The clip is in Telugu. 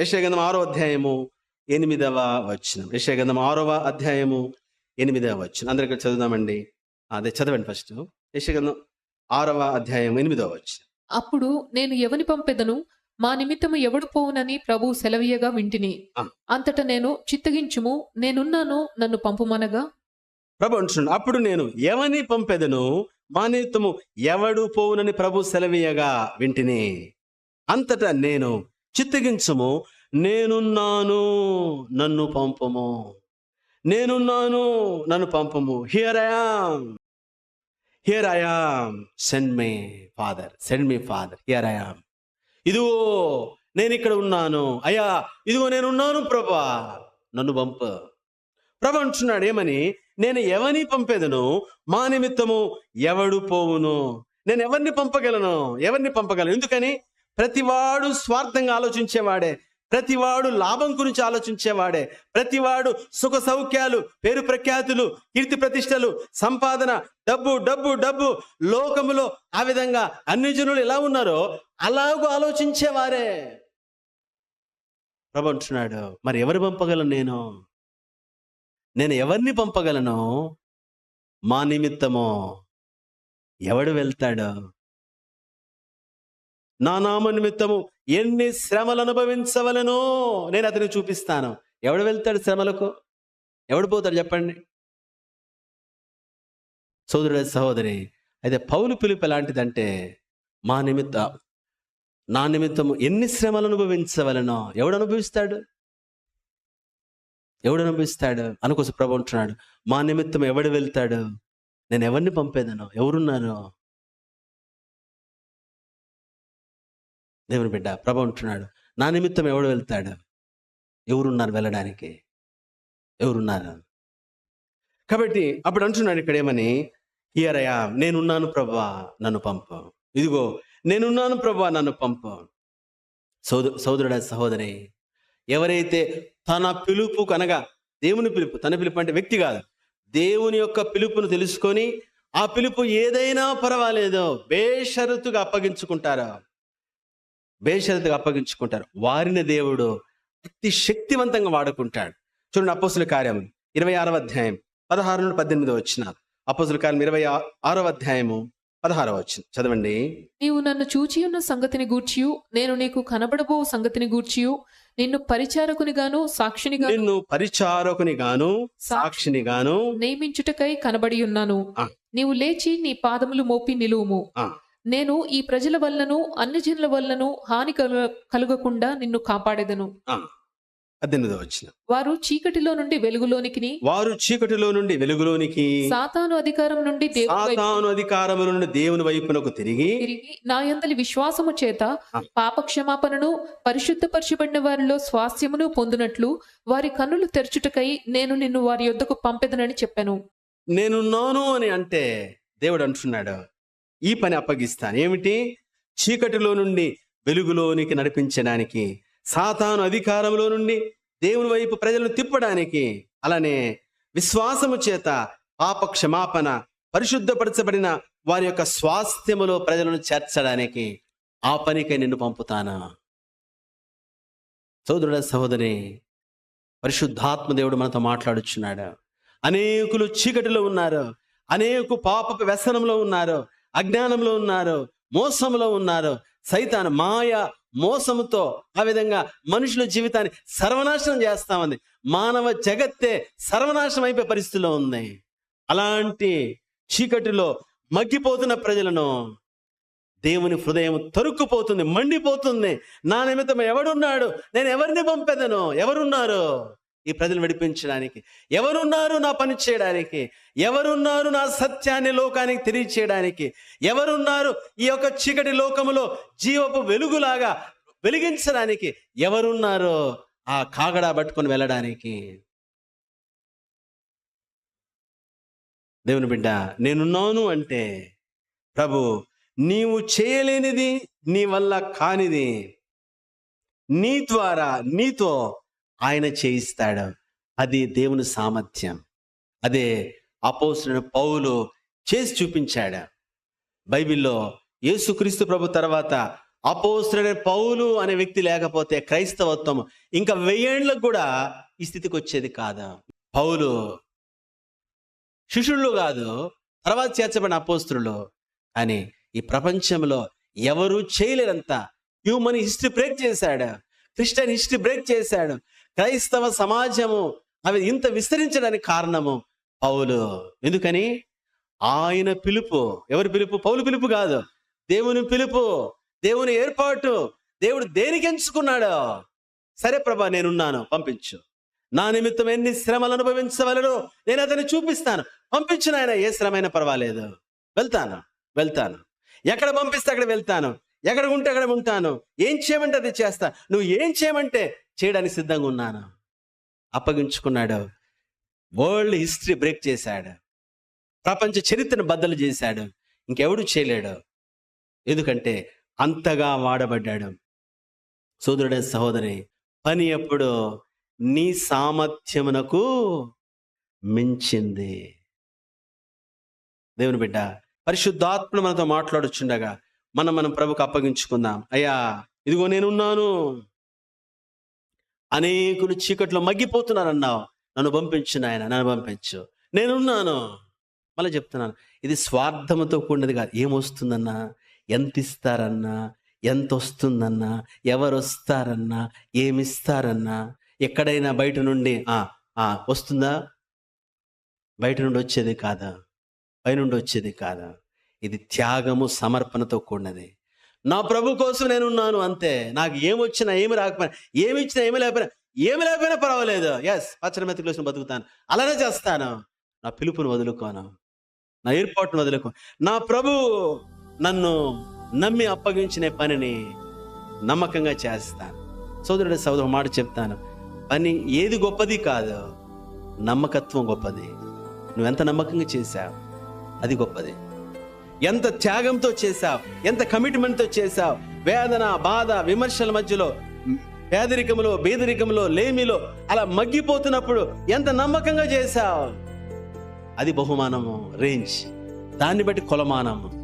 యశగంధం ఆరో అధ్యాయము ఎనిమిదవ వచనం. యశగంధం ఆరవ అధ్యాయము ఎనిమిదవ వచనం. అందరికీ చదువుదామండి. అదే చదవండి ఫస్ట్. యశగంధం ఆరవ అధ్యాయం ఎనిమిదవ వచనం. అప్పుడు నేను ఎవని పంపెదను? మా నిమిత్తము ఎవడు పోవునని ప్రభు సెలవీయగా వింటిని. అంతట నేను చిత్తగించుము నేనున్నాను నన్ను పంపుమనగా? ప్రభు అంటున్నాడు అప్పుడు నేను ఎవని పంపెదను? మా నిమిత్తము ఎవడు పోవునని ప్రభు సెలవీయగా వింటిని. అంతటా నేను చిత్తగించము. నేనున్నాను నన్ను పంపము. నేనున్నాను నన్ను పంపము. Here I'm here I'm send me father send me father here I'm ఇదిగో నేను ఇక్కడ ఉన్నాను. అయ్యా ఇదిగో నేను ఉన్నాను ప్రభా. నన్ను పంప. ప్రభ అంటున్నాడు ఏమని? నేను ఎవరిని పంపేదను? మా నిమిత్తము ఎవడు పోవును? నేను ఎవరిని పంపగలను? ఎవరిని పంపగలను? ఎందుకని? ప్రతివాడు స్వార్థంగా ఆలోచించేవాడే. ప్రతివాడు లాభం గురించి ఆలోచించేవాడే. ప్రతివాడు సుఖ సౌఖ్యాలు పేరు ప్రఖ్యాతులు కీర్తి ప్రతిష్టలు సంపాదన డబ్బు డబ్బు డబ్బు లోకములో ఆ విధంగా అన్ని జనులు ఎలా ఉన్నారో అలాగూ ఆలోచించేవారే. ప్రభు అంటున్నాడు మరి ఎవరు పంపగలను నేను? నేను ఎవరిని పంపగలను? మా నిమిత్తము ఎవడు వెళ్తాడు? నా నామ నిమిత్తము ఎన్ని శ్రమలు అనుభవించవలనో నేను అతనికి చూపిస్తాను. ఎవడు వెళ్తాడు శ్రమలకు? ఎవడు పోతాడు చెప్పండి? సోదరుడు సహోదరి అయితే పౌలు పిలుపు ఎలాంటిదంటే మా నిమిత్త నా నిమిత్తము ఎన్ని శ్రమలు అనుభవించవలనో ఎవడు అనుభవిస్తాడు? ఎవడు అనుభవిస్తాడు? అనుకోసం ప్రభు ఉంటున్నాడు మా నిమిత్తం ఎవడు వెళ్తాడు? నేను ఎవరిని పంపేదను? ఎవరున్నారు? దేవుని బిడ్డ ప్రభ అంటున్నాడు నా నిమిత్తం ఎవడు వెళ్తాడు? ఎవరున్నారు వెళ్ళడానికి? ఎవరున్నారు? కాబట్టి అప్పుడు అంటున్నాడు ఇక్కడ ఏమని? హియరయ్యా నేనున్నాను ప్రభా నన్ను పంపు. ఇదిగో నేనున్నాను ప్రభా నన్ను పంపు. సోదరు సోదరుడ సహోదరి ఎవరైతే తన పిలుపు కనగా దేవుని పిలుపు తన పిలుపు అంటే వ్యక్తి కాదు. దేవుని యొక్క పిలుపును తెలుసుకొని ఆ పిలుపు ఏదైనా పర్వాలేదో బేషరతుగా అప్పగించుకుంటారా? బేషరతుగా అప్పగించుకుంటారు. వారిని దేవుడు అతి శక్తివంతంగా వాడుకుంటాడు. చూడండి అపోసుల కార్యం ఇరవై ఆరవ అధ్యాయం పదహారు నుండి పద్దెనిమిది వచ్చిన అపోసుల కార్యం ఇరవై ఆరవ అధ్యాయము పదహారవ వచ్చిన చదవండి. నీవు నన్ను చూచియున్న సంగతిని గూర్చియు నేను నీకు కనబడబో సంగతిని గూర్చియు నిన్ను పరిచారకుని గాను సాక్షిని నిన్ను పరిచారకుని గాను సాక్షిని గాను నియమించుటకై కనబడి ఉన్నాను. నీవు లేచి నీ పాదములు మోపి నిలువుము. నేను ఈ ప్రజల వల్లను అన్ని జనుల వల్లను హాని కలుగ- కలుగకుండా నిన్ను కాపాడేదను. పద్దెనిమిది వచ్చిన వారు చీకటిలో నుండి వెలుగులోనికి వారు చీకటిలో నుండి వెలుగులోనికి సాతాను అధికారం నుండి సాతాను అధికారముల నుండి దేవుని వైపునకు తిరిగి తిరిగి నా యందలి విశ్వాసము చేత. పాప క్షమాపణను పరిశుద్ధపరచబడిన వారిలో స్వాస్థ్యమును పొందునట్లు వారి కన్నులు తెరచుటకై నేను నిన్ను వారి యొద్దకు పంపెదనని చెప్పాను. నేనున్నాను అని అంటే దేవుడు అంటున్నాడు. ఈ పని అప్పగిస్తాను. ఏమిటి? చీకటిలో నుండి వెలుగులోనికి నడిపించడానికి సాతాను అధికారంలో నుండి దేవుని వైపు ప్రజలను తిప్పడానికి అలానే విశ్వాసము చేత పాప క్షమాపణ పరిశుద్ధపరచబడిన వారి యొక్క స్వాస్థ్యములో ప్రజలను చేర్చడానికి ఆ పనికై నిన్ను పంపుతాను? సోదరుడ సహోదరి పరిశుద్ధాత్మ దేవుడు మనతో మాట్లాడుచున్నాడు. అనేకులు చీకటిలో ఉన్నారు. అనేకు పాపపు వ్యసనంలో ఉన్నారు. అజ్ఞానంలో ఉన్నారు మోసంలో ఉన్నారు సైతాన్ మాయ మోసముతో ఆ విధంగా మనుషుల జీవితాన్ని సర్వనాశనం చేస్తా ఉంది మానవ జగత్తే సర్వనాశనం అయిపోయే పరిస్థితిలో ఉంది. అలాంటి చీకటిలో మగ్గిపోతున్న ప్రజలను దేవుని హృదయం తరుక్కుపోతుంది మండిపోతుంది. నా నిమిత్తం ఎవడున్నాడు? నేను ఎవరిని పంపెదను? ఎవరున్నారు? ఈ ప్రజలు విడిపించడానికి. ఎవరున్నారు నా పని చేయడానికి? ఎవరున్నారు నా సత్యాన్ని లోకానికి తెలియచేయడానికి? ఎవరున్నారు ఈ యొక్క చీకటి లోకములో జీవపు వెలుగులాగా వెలిగించడానికి? ఎవరున్నారో ఆ కాగడా పట్టుకొని వెళ్ళడానికి? దేవుని బిడ్డ నేనున్నాను అంటే ప్రభు నీవు చేయలేనిది నీ వల్ల కానిది. నీ ద్వారా నీతో ఆయన చేయిస్తాడు. అది దేవుని సామర్థ్యం. అదే అపోస్తున్న పౌలు చేసి చూపించాడు. బైబిల్లో యేసుక్రీస్తు ప్రభు తర్వాత అపోస్తుడైన పౌలు అనే వ్యక్తి లేకపోతే క్రైస్తవత్వం ఇంకా వెయ్యేండ్లకు కూడా ఈ స్థితికి వచ్చేది కాదు. పౌలు శిష్యులు కాదు తర్వాత చేర్చబడిన అపోస్తులు. అని ఈ ప్రపంచంలో ఎవరు చేయలేరంత హ్యూమన్ హిస్టరీ బ్రేక్ చేశాడు. క్రిస్టియన్ హిస్టరీ బ్రేక్ చేశాడు. క్రైస్తవ సమాజము అవి ఇంత విస్తరించడానికి కారణము? పౌలు. ఎందుకని? ఆయన పిలుపు. ఎవరి పిలుపు? పౌలు పిలుపు కాదు. దేవుని పిలుపు. దేవుని ఏర్పాటు. దేవుడు దేనికి ఎంచుకున్నాడు? సరే ప్రభా నేనున్నాను. పంపించు. నా నిమిత్తం ఎన్ని శ్రమలు అనుభవించవలను? నేను అతన్ని చూపిస్తాను. పంపించిన ఆయన ఏ శ్రమైనా పర్వాలేదు. వెళ్తాను. వెళ్తాను. ఎక్కడ పంపిస్తే అక్కడ వెళ్తాను. ఎక్కడ ఉంటే అక్కడ ఉంటాను. ఏం చేయమంటే అది చేస్తా. నువ్వు ఏం చేయమంటే చేయడానికి సిద్ధంగా ఉన్నాను. అప్పగించుకున్నాడు. వరల్డ్ హిస్టరీ బ్రేక్ చేశాడు. ప్రపంచ చరిత్రను బద్దలు చేశాడు. ఇంకెవడు చేయలేడు. ఎందుకంటే అంతగా వాడబడ్డాడు. సోదరుడే సహోదరి పని ఎప్పుడు నీ సామర్థ్యమునకు మించింది. దేవుని బిడ్డ పరిశుద్ధాత్మ మనతో మాట్లాడుచుండగా మనం మనం ప్రభుకు అప్పగించుకుందాం. అయ్యా ఇదిగో నేనున్నాను. అనేకులు చీకట్లో మగ్గిపోతున్నారన్నావు. నన్ను పంపించు నాయన నన్ను పంపించు. నేనున్నాను. మళ్ళీ చెప్తున్నాను. ఇది స్వార్థముతో కూడినది కాదు. ఏమొస్తుందన్నా? ఎంత ఇస్తారన్నా ఎంత వస్తుందన్నా ఎవరు వస్తారన్నా ఏమిస్తారన్నా? ఎక్కడైనా బయట నుండి ఆ వస్తుందా? బయట నుండి వచ్చేది కాదా? పైనుండి వచ్చేది కాదా? ఇది త్యాగము సమర్పణతో కూడినది. నా ప్రభు కోసం నేనున్నాను అంతే. నాకు ఏమి వచ్చినా ఏమి రాకపోయినా ఏమి ఇచ్చినా ఏమి లేకపోయినా ఏమి లేకపోయినా పర్వాలేదు. ఎస్ పచ్చని మెతుకులు వచ్చిన బతుకుతాను. అలానే చేస్తాను. నా పిలుపును వదులుకోను. నా ఏర్పాటును వదులుకో నా ప్రభు నన్ను నమ్మి అప్పగించిన పనిని నమ్మకంగా చేస్తాను. సోదరుడు సోదరు మాట చెప్తాను. పని ఏది గొప్పది కాదు నమ్మకత్వం గొప్పది. నువ్వెంత నమ్మకంగా చేశావు అది గొప్పది. ఎంత త్యాగంతో చేశావు ఎంత కమిట్మెంట్తో చేశావు వేదన బాధ విమర్శల మధ్యలో పేదరికంలో బేదరికంలో లేమిలో అలా మగ్గిపోతున్నప్పుడు ఎంత నమ్మకంగా చేశావు? అది బహుమానము రేంజ్ దాన్ని బట్టి కొలమానము.